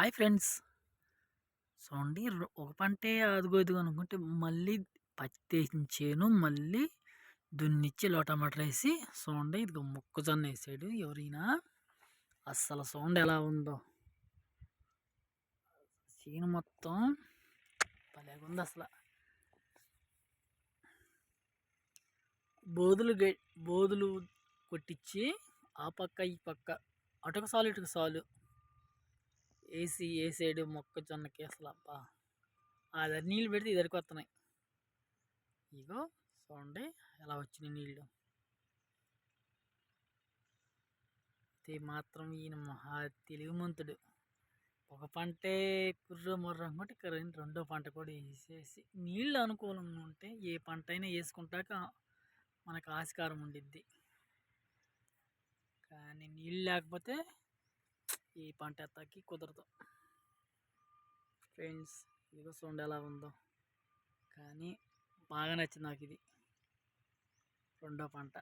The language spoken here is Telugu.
Hi friends. చూడండి ఒక పంటే అదిగో ఇదిగో అనుకుంటే మళ్ళీ పత్తి చేను మళ్ళీ దున్నిచ్చి లోటమాటలు వేసి చూడండి ఇదిగో మొక్కజొన్న వేసాడు ఎవరైనా. అస్సలు చూడండి ఎలా ఉందో. చేను మొత్తం భలేగా ఉంది అసలు. బోధులు గె- బోధులు కొట్టించి ఆ పక్క ఈ పక్క అటుక సాలు ఇటుక సాలు. ఏసీ వేసాడు మొక్కజొన్నకి అసలు అబ్బా అది నీళ్ళు పెడితే ఇద్దరికి వస్తున్నాయి ఇగో చూడండి ఎలా వచ్చినాయి నీళ్ళు. ఇది మాత్రం ఈయన మహా తెలివిమంతుడు. ఒక పంటే కుర్ర మొర్ర అనుకుంటే ఇక్కడ రెండో పంట కూడా వేసేసి నీళ్ళు అనుకూలంగా ఉంటే ఏ పంట అయినా వేసుకుంటాక మనకు ఆస్కారం ఉండిద్ది. కానీ నీళ్ళు లేకపోతే ఈ పంట ఎత్తాకి కుదరదు. ఫ్రెండ్స్ ఇదిగో చూడండి ఎలా ఉందో. కానీ బాగా నచ్చింది నాకు ఇది. రెండో పంట.